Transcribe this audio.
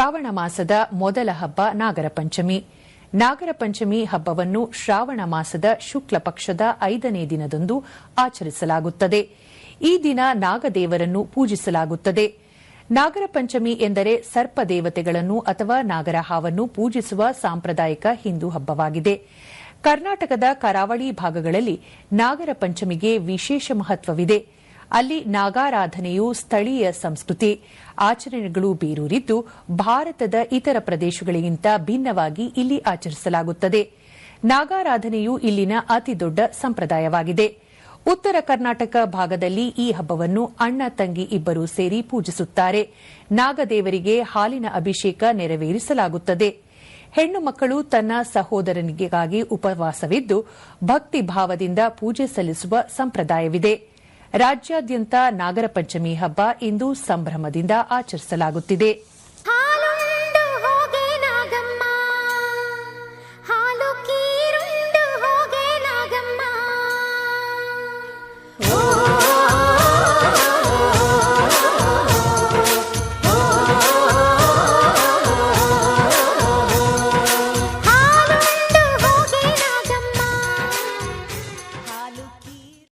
ಶ್ರಾವಣ ಮಾಸದ ಮೊದಲ ಹಬ್ಬ ನಾಗರ ಪಂಚಮಿ. ನಾಗರ ಪಂಚಮಿ ಹಬ್ಬವನ್ನು ಶ್ರಾವಣ ಮಾಸದ ಶುಕ್ಲ ಪಕ್ಷದ ಐದನೇ ದಿನದಂದು ಆಚರಿಸಲಾಗುತ್ತದೆ. ಈ ದಿನ ನಾಗದೇವರನ್ನು ಪೂಜಿಸಲಾಗುತ್ತದೆ. ನಾಗರ ಪಂಚಮಿ ಎಂದರೆ ಸರ್ಪ ದೇವತೆಗಳನ್ನು ಅಥವಾ ನಾಗರ ಹಾವನ್ನು ಪೂಜಿಸುವ ಸಾಂಪ್ರದಾಯಿಕ ಹಿಂದೂ ಹಬ್ಬವಾಗಿದೆ. ಕರ್ನಾಟಕದ ಕರಾವಳಿ ಭಾಗಗಳಲ್ಲಿ ನಾಗರ ಪಂಚಮಿಗೆ ವಿಶೇಷ ಮಹತ್ವವಿದೆ. ಅಲ್ಲಿ ನಾಗಾರಾಧನೆಯು ಸ್ಥಳೀಯ ಸಂಸ್ಕೃತಿ, ಆಚರಣೆಗಳು ಬೇರೂರಿದ್ದು, ಭಾರತದ ಇತರ ಪ್ರದೇಶಗಳಿಗಿಂತ ಭಿನ್ನವಾಗಿ ಇಲ್ಲಿ ಆಚರಿಸಲಾಗುತ್ತದೆ. ನಾಗಾರಾಧನೆಯು ಇಲ್ಲಿನ ಅತಿದೊಡ್ಡ ಸಂಪ್ರದಾಯವಾಗಿದೆ. ಉತ್ತರ ಕರ್ನಾಟಕ ಭಾಗದಲ್ಲಿ ಈ ಹಬ್ಬವನ್ನು ಅಣ್ಣ ತಂಗಿ ಇಬ್ಬರು ಸೇರಿ ಪೂಜಿಸುತ್ತಾರೆ. ನಾಗದೇವರಿಗೆ ಹಾಲಿನ ಅಭಿಷೇಕ ನೆರವೇರಿಸಲಾಗುತ್ತದೆ. ಹೆಣ್ಣು ಮಕ್ಕಳು ತನ್ನ ಸಹೋದರನಿಗಾಗಿ ಉಪವಾಸವಿದ್ದು, ಭಕ್ತಿ ಭಾವದಿಂದ ಪೂಜೆ ಸಲ್ಲಿಸುವ ಸಂಪ್ರದಾಯವಿದೆ. ರಾಜ್ಯಾದ್ಯಂತ ನಾಗರ ಪಂಚಮಿ ಹಬ್ಬ ಇಂದು ಸಂಭ್ರಮದಿಂದ ಆಚರಿಸಲಾಗುತ್ತಿದೆ.